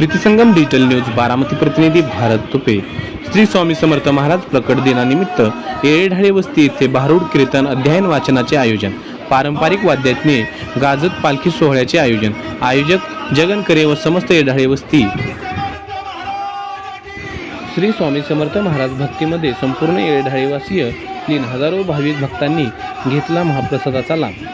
Preetisangam digital news Baramati प्रतिनिधी भारत तुपे. श्री स्वामी समर्थ महाराज प्रकट दिनानिमित्त येळेढाळे वस्ती येथे भारूड कीर्तन अध्ययन वाचनाचे आयोजन पारंपरिक वाद्यातने गाजत पालखी सोहळ्याचे आयोजन आयोजक जगन करे व समस्त येढाळे वस्ती. श्री स्वामी समर्थ महाराज भक्तीमध्ये संपूर्ण येळढाळेवासीय तीन हजारो भाविक भक्तांनी घेतला महाप्रसादाचा लाभ.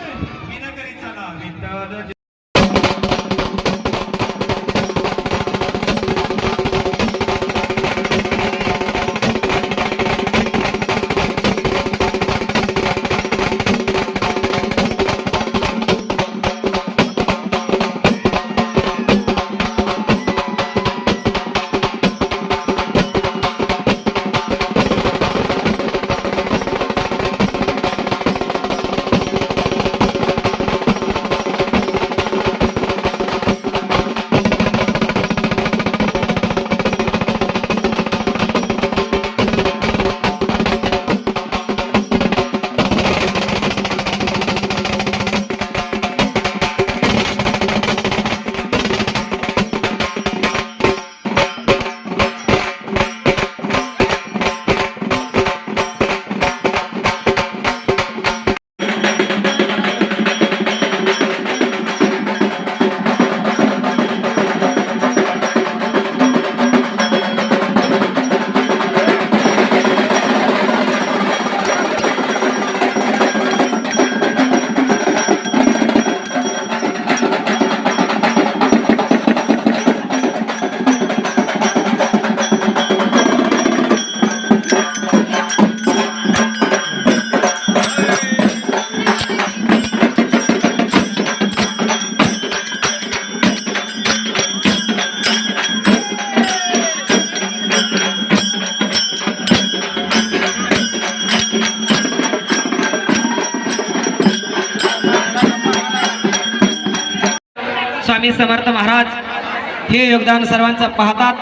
स्वामी समर्थ महाराज हे योगदान सर्वांचं पाहतात.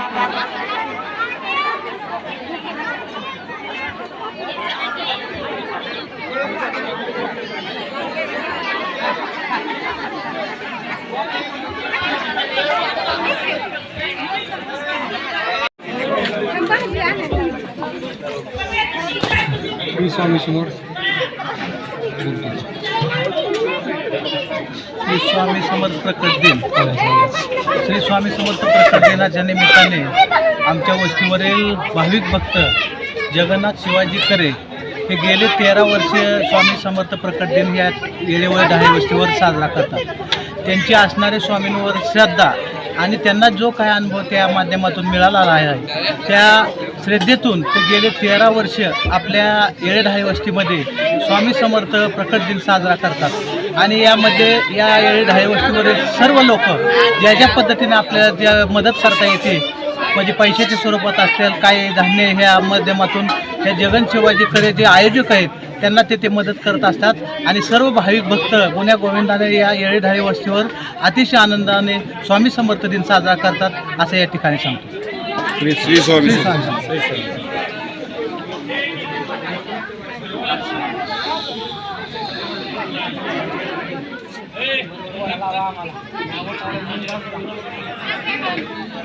स्वामी समोर. श्री स्वामी समर्थ प्रकट दिन. श्री स्वामी समर्थ प्रकट दिनाच्या निमित्ताने आमच्या वस्तीवरील भाविक भक्त जगन्नाथ शिवाजी खरे हे गेले तेरा वर्ष स्वामी समर्थ प्रकट दिन या येळेवर ढाळे वस्तीवर साजरा करतात. त्यांची असणारे स्वामींवर श्रद्धा आणि त्यांना जो काय अनुभव त्या माध्यमातून मिळाला आहे त्या श्रद्धेतून ते गेले तेरा वर्ष आपल्या येळेढाळे वस्तीमध्ये स्वामी समर्थ प्रकट दिन साजरा करतात. आणि यामध्ये या येळेढाळे वस्तीवरील सर्व लोक ज्या ज्या पद्धतीने आपल्याला ज्या मदत करता येते म्हणजे पैशाच्या स्वरूपात असतील काही धान्य ह्या माध्यमातून हे जगन शिवाजीकडे जे आयोजक आहेत त्यांना ते ते मदत करत असतात. आणि सर्व भाविक भक्त गुन्ह्या गोविंदाने या येळेढाळे वस्तीवर अतिशय आनंदाने स्वामी समर्थ दिन साजरा करतात असं या ठिकाणी सांगतो. श्री स्वामी. श्री स्वामी. समर्थ.